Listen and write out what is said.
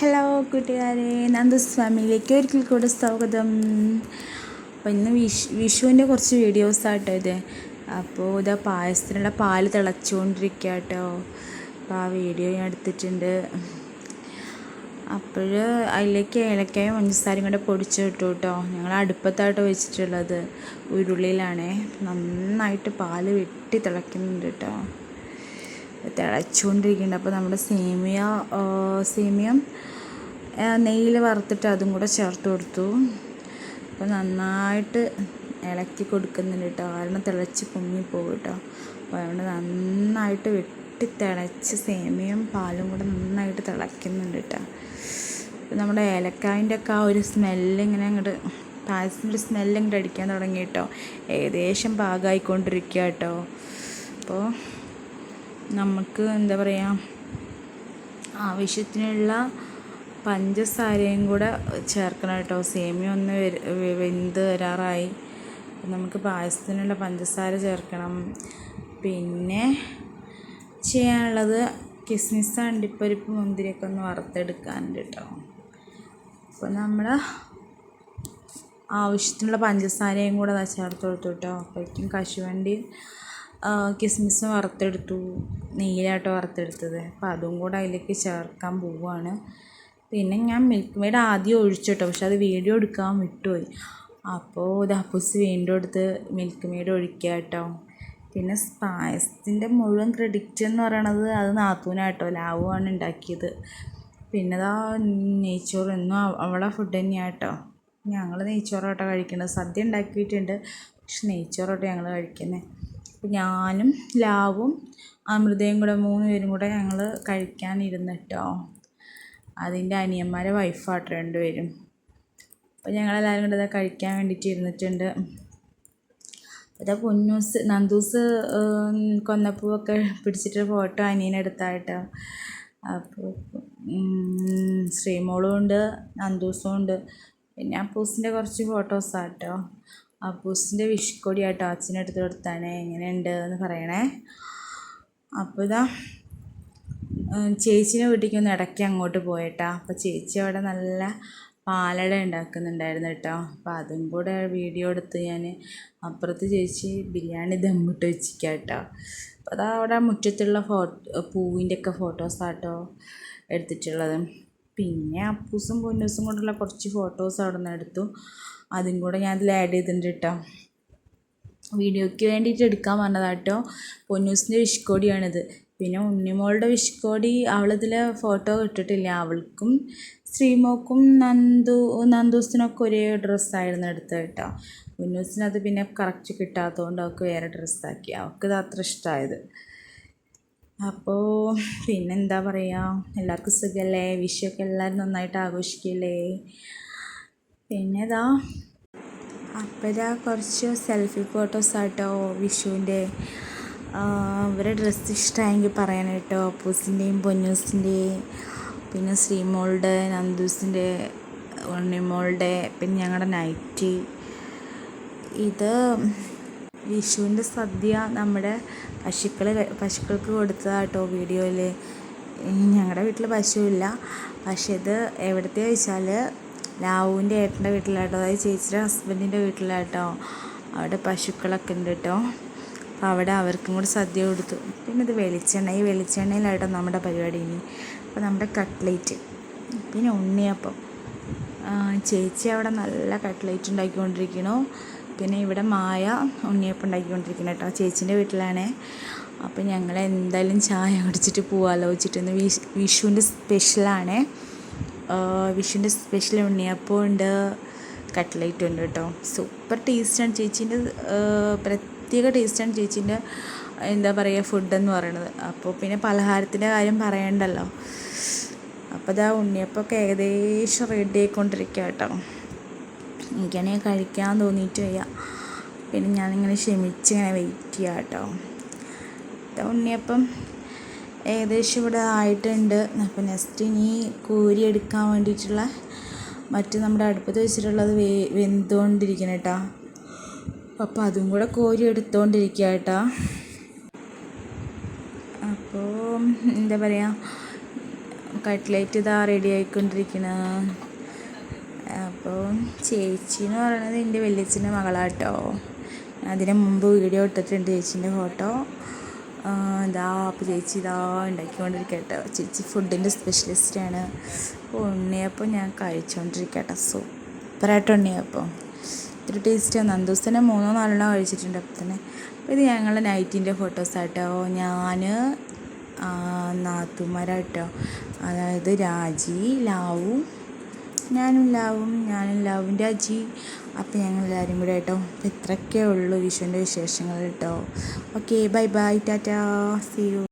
Hello കൂട്ടുകാരെ. നന്ദസ് ഫാമിലിയിലേക്ക് ഒരിക്കൽ കൂടെ സ്വാഗതം. അപ്പോൾ ഇന്ന് വിഷു വിഷുവിന്റെ കുറച്ച് വീഡിയോസ് ആട്ടോ ഇത്. അപ്പോൾ ഇതാ പായസത്തിനുള്ള പാൽ തിളച്ചുകൊണ്ടിരിക്കുക കേട്ടോ അപ്പോൾ ആ വീഡിയോ ഞാൻ എടുത്തിട്ടുണ്ട്. അപ്പോൾ അതിലേക്ക് ഏലക്കായും പഞ്ചസാരയും കൂടെ പൊടിച്ച് ഇട്ടു കേട്ടോ ഞങ്ങൾ അടുപ്പത്തായിട്ട് വെച്ചിട്ടുള്ളത്. ഉരുളിയിലാണേ. നന്നായിട്ട് പാൽ വെട്ടി തിളയ്ക്കുന്നുണ്ട് കേട്ടോ. തിളച്ചുകൊണ്ടിരിക്കുന്നുണ്ട്. അപ്പോൾ നമ്മുടെ സേമിയ സേമിയം നെയ്യിൽ വറുത്തിട്ട് അതും കൂടെ ചേർത്ത് കൊടുത്തു. അപ്പോൾ നന്നായിട്ട് ഇളക്കി കൊടുക്കുന്നുണ്ട് കേട്ടോ. കാരണം തിളച്ച് പൊങ്ങിപ്പോകും കേട്ടോ. അപ്പോൾ അതുകൊണ്ട് നന്നായിട്ട് വെട്ടി തിളച്ച് സേമിയം പാലും കൂടെ നന്നായിട്ട് തിളയ്ക്കുന്നുണ്ട് കേട്ടോ. നമ്മുടെ ഏലക്കായന്റെ ഒക്കെ ആ ഒരു സ്മെല്ല് ഇങ്ങനെ അങ്ങോട്ട് പായസത്തിന്റെ സ്മെല്ല് ഇങ്ങോട്ട് അടിക്കാൻ തുടങ്ങി കേട്ടോ. ഏകദേശം പാകമായിക്കൊണ്ടിരിക്കുക കേട്ടോ. അപ്പോൾ നമുക്ക് എന്താ പറയുക ആവശ്യത്തിനുള്ള പഞ്ചസാരയും കൂടെ ചേർക്കണം കേട്ടോ. സേമിയ ഒന്ന് വെന്ത് വരാറായി. നമുക്ക് പായസത്തിനുള്ള പഞ്ചസാര ചേർക്കണം. പിന്നെ ചെയ്യാനുള്ളത് കിസ്മിസ് അണ്ടിപ്പരിപ്പ് മുന്തിരിയൊക്കെ ഒന്ന് വറുത്തെടുക്കാനുണ്ട് കേട്ടോ. അപ്പോൾ നമ്മൾ ആവശ്യത്തിനുള്ള പഞ്ചസാരയും കൂടെ ചേർത്ത് കൊടുത്തു കേട്ടോ. അപ്പോഴേക്കും കശുവണ്ടി കിസ്മിസ് വറുത്തെടുത്തു. നെയ്യിലാട്ടോ വറുത്തെടുത്തത്. അപ്പോൾ അതും കൂടെ അതിലേക്ക് ചേർക്കാൻ പോവുകയാണ് പിന്നെ ഞാൻ മിൽക്ക് മെയ്ഡ് ആദ്യം ഒഴിച്ചു കേട്ടോ പക്ഷെ അത് വീഡിയോ എടുക്കാൻ വിട്ടുപോയി. അപ്പോൾ ഇത് അപ്പൂസ് വീണ്ടും എടുത്ത് മിൽക്ക് മെയ്ഡ് ഒഴിക്കുക കേട്ടോ. പിന്നെ പായസത്തിന്റെ മുഴുവൻ ക്രെഡിറ്റ് എന്ന് പറയണത് അത് നാത്തൂനാട്ടോ ലാവുമാണ് ഉണ്ടാക്കിയത്. പിന്നെ അതാ നെയ്ച്ചോറ് എന്നും അവളെ ഫുഡ് തന്നെയാണ് കേട്ടോ. ഞങ്ങൾ നെയ്ച്ചോറോട്ടോ കഴിക്കുന്നത് സദ്യ ഉണ്ടാക്കിയിട്ടുണ്ട് പക്ഷെ നെയ്ച്ചോറോട്ടോ ഞങ്ങൾ കഴിക്കുന്നത് ഞാനും ലാവും അമൃതയും കൂടെ മൂന്ന് പേരും കൂടെ ഞങ്ങൾ കഴിക്കാനിരുന്നിട്ടോ. അതിന്റെ അനിയന്മാരെ വൈഫാട്ടോ രണ്ടുപേരും. അപ്പോൾ ഞങ്ങളെല്ലാവരും കൂടെ അത് കഴിക്കാൻ വേണ്ടിയിട്ട് ഇരുന്നിട്ടുണ്ട്. അതാ പൊന്നൂസ് നന്ദൂസ് കൊന്നപ്പൂവൊക്കെ പിടിച്ചിട്ട് ഫോട്ടോ അനിയനെടുത്തായിട്ടോ അപ്പോൾ ശ്രീമോളും ഉണ്ട് നന്ദൂസും ഉണ്ട്. പിന്നെ അപ്പൂസിന്റെ കുറച്ച് ഫോട്ടോസാട്ടോ. അപ്പൂസിന്റെ വിഷ്കൊടി ആട്ടോ അച്ഛനെടുത്ത് കൊടുത്താണ് എങ്ങനെയുണ്ട് എന്ന് പറയണേ. അപ്പോൾ ഇതാ ചേച്ചീന്റെ വീട്ടിലേക്ക് ഒന്ന് ഇടയ്ക്ക് അങ്ങോട്ട് പോയിട്ടാ. അപ്പോൾ ചേച്ചി അവിടെ നല്ല പാലട ഉണ്ടാക്കുന്നുണ്ടായിരുന്നു കേട്ടോ. അപ്പോൾ അതും കൂടെ വീഡിയോ എടുത്ത് ഞാൻ അപ്പുറത്ത് ചേച്ചി ബിരിയാണി ദമ്മിട്ട് വെച്ചിരിക്കുക കേട്ടോ. അപ്പോൾ അതാ അവിടെ മുറ്റത്തുള്ള ഫോട്ടോ പൂവിന്റെ ഒക്കെ ഫോട്ടോസാട്ടോ എടുത്തിട്ടുള്ളത്. പിന്നെ അപ്പൂസും പൊന്നൂസും കൊണ്ടുള്ള കുറച്ച് ഫോട്ടോസ് അവിടെ നിന്ന് എടുത്തു. അതും കൂടെ ഞാൻ ഇതിൽ ആഡ് ചെയ്തിട്ടുണ്ട് കേട്ടോ വീഡിയോയ്ക്ക് വേണ്ടിയിട്ട് എടുക്കാൻ പറഞ്ഞതാട്ടോ പൊന്നൂസിന്റെ വിഷ്കോടിയാണിത് പിന്നെ ഉണ്ണിമോളുടെ വിഷ്കോടി അവളിതിൽ ഫോട്ടോ ഇട്ടിട്ടില്ല. അവൾക്കും ശ്രീമോക്കും നന്ദു നന്ദൂസിനൊക്കെ ഒരേ ഡ്രസ്സായിരുന്നു എടുത്തത് കേട്ടോ പൊന്നൂസിനത് പിന്നെ കറക്റ്റ് കിട്ടാത്തതുകൊണ്ട് അവൾക്ക് വേറെ ഡ്രസ്സാക്കി അവൾക്ക് ഇത് അത്ര ഇഷ്ടമായത് അപ്പോൾ പിന്നെന്താ പറയുക എല്ലാവർക്കും സുഖമല്ലേ വിഷയൊക്കെ എല്ലാവരും നന്നായിട്ട് ആഘോഷിക്കില്ലേ? പിന്നെ ഇതാ അപ്പോൾ ഇതാ കുറച്ച് സെൽഫി ഫോട്ടോസ് ആട്ടോ വിഷുവിന്റെ. ഇവരെ ഡ്രസ്സ് ഇഷ്ടമായെങ്കിൽ പറയാൻ കേട്ടോ. അപ്പൂസിന്റെയും പൊന്നൂസിന്റെയും പിന്നെ ശ്രീമോളുടെ നന്ദൂസിന്റെ ഉണ്ണിമോളുടെ പിന്നെ ഞങ്ങളുടെ നൈറ്റി ഇത് വിഷുവിന്റെ സദ്യ നമ്മുടെ പശുക്കൾ പശുക്കൾക്ക് കൊടുത്തതാട്ടോ വീഡിയോയിൽ ഞങ്ങളുടെ വീട്ടിൽ പശുവില്ല. പക്ഷേ ഇത് എവിടുത്തെ വെച്ചാൽ ലാവുവിന്റെ ഏട്ടന്റെ വീട്ടിലാട്ടോ. അതായത് ചേച്ചിയുടെ ഹസ്ബൻഡിന്റെ വീട്ടിലാട്ടോ. അവിടെ പശുക്കളൊക്കെ ഉണ്ട് കേട്ടോ അപ്പോൾ അവിടെ അവർക്കും കൂടി സദ്യ കൊടുത്തു. പിന്നെ ഇത് വെളിച്ചെണ്ണ. ഈ വെളിച്ചെണ്ണയിലാട്ടോ നമ്മുടെ പരിപാടി ഇനി. അപ്പോൾ നമ്മുടെ കട്ട്ലേറ്റ്. പിന്നെ ഉണ്ണിയപ്പം. ചേച്ചി അവിടെ നല്ല കട്ട്ലേറ്റ് ഉണ്ടാക്കിക്കൊണ്ടിരിക്കണു. പിന്നെ ഇവിടെ മായ ഉണ്ണിയപ്പം ഉണ്ടാക്കിക്കൊണ്ടിരിക്കണം കേട്ടോ ചേച്ചീന്റെ വീട്ടിലാണേ. അപ്പോൾ ഞങ്ങൾ എന്തായാലും ചായ കുടിച്ചിട്ട് പോകാമല്ലോ വെച്ചിട്ടൊന്ന് വിഷ് വിഷുവിന്റെ സ്പെഷ്യലാണേ വിഷുവിന്റെ സ്പെഷ്യൽ ഉണ്ണിയപ്പം ഉണ്ട് കട്ട്ലേറ്റ് ഉണ്ട് കേട്ടോ. സൂപ്പർ ടേസ്റ്റാണ് ചേച്ചീന്റെ പ്രത്യേക ടേസ്റ്റാണ് ചേച്ചീന്റെ എന്താ പറയുക ഫുഡെന്ന് പറയണത്. അപ്പോൾ പിന്നെ പലഹാരത്തിന്റെ കാര്യം പറയണ്ടല്ലോ. അപ്പോൾ ഇതാ ഉണ്ണിയപ്പമൊക്കെ ഏകദേശം റെഡി ആയിക്കൊണ്ടിരിക്കുക കേട്ടോ. എനിക്കാണെങ്കിൽ കഴിക്കാൻ തോന്നിയിട്ട് വയ്യ. പിന്നെ ഞാനിങ്ങനെ ക്ഷമിച്ച് ഇങ്ങനെ വെയിറ്റ് ചെയ്യാം കേട്ടോ. ഉണ്ണിയപ്പം ഏകദേശം ഇവിടെ ആയിട്ടുണ്ട്. അപ്പോൾ നെക്സ്റ്റ് ഇനി കോരി എടുക്കാൻ വേണ്ടിയിട്ടുള്ള മറ്റ് നമ്മുടെ അടുപ്പത്ത് വെച്ചിട്ടുള്ളത് വേ വെന്തുകൊണ്ടിരിക്കണം കേട്ടോ അപ്പോൾ അതും കൂടെ കോരി എടുത്തുകൊണ്ടിരിക്കുക കേട്ടോ അപ്പോൾ എന്താ പറയുക കട്ട്ലേറ്റ് ഇതാ റെഡി ആയിക്കൊണ്ടിരിക്കണ. അപ്പോൾ ചേച്ചി എന്ന് പറയുന്നത് എന്റെ വലിയച്ഛന്റെ മകളാട്ടോ. അതിനു മുമ്പ് വീഡിയോ ഇട്ടിട്ടുണ്ട് ചേച്ചീന്റെ ഫോട്ടോ. ഇതാ അപ്പോൾ ചേച്ചി ഇതാ ഉണ്ടാക്കിക്കൊണ്ടിരിക്കട്ടോ. ചേച്ചി ഫുഡിന്റെ സ്പെഷ്യലിസ്റ്റാണ് അപ്പോൾ ഉണ്ണിയപ്പം ഞാൻ കഴിച്ചുകൊണ്ടിരിക്കട്ടെ സൂപ്പറായിട്ട് ഉണ്ണിയപ്പം ഇത്തിരി ടേസ്റ്റ് ദിവസം തന്നെ മൂന്നോ നാലോ കഴിച്ചിട്ടുണ്ട് അപ്പം തന്നെ. അപ്പോൾ ഇത് ഞങ്ങളുടെ നൈറ്റിന്റെ ഫോട്ടോസാട്ടോ ഞാൻ നാത്തുമാരാട്ടോ അതായത് രാജി ലാവും ഞാനും ലാവും ഞാനും ലാവും. രാജി. അപ്പോൾ ഞങ്ങൾ എല്ലാവരും കൂടെ കേട്ടോ. അപ്പോൾ ഇത്രയൊക്കെ ഉള്ളൂ വിഷുവിന്റെ വിശേഷങ്ങൾ കേട്ടോ. Okay bye bye tata. See you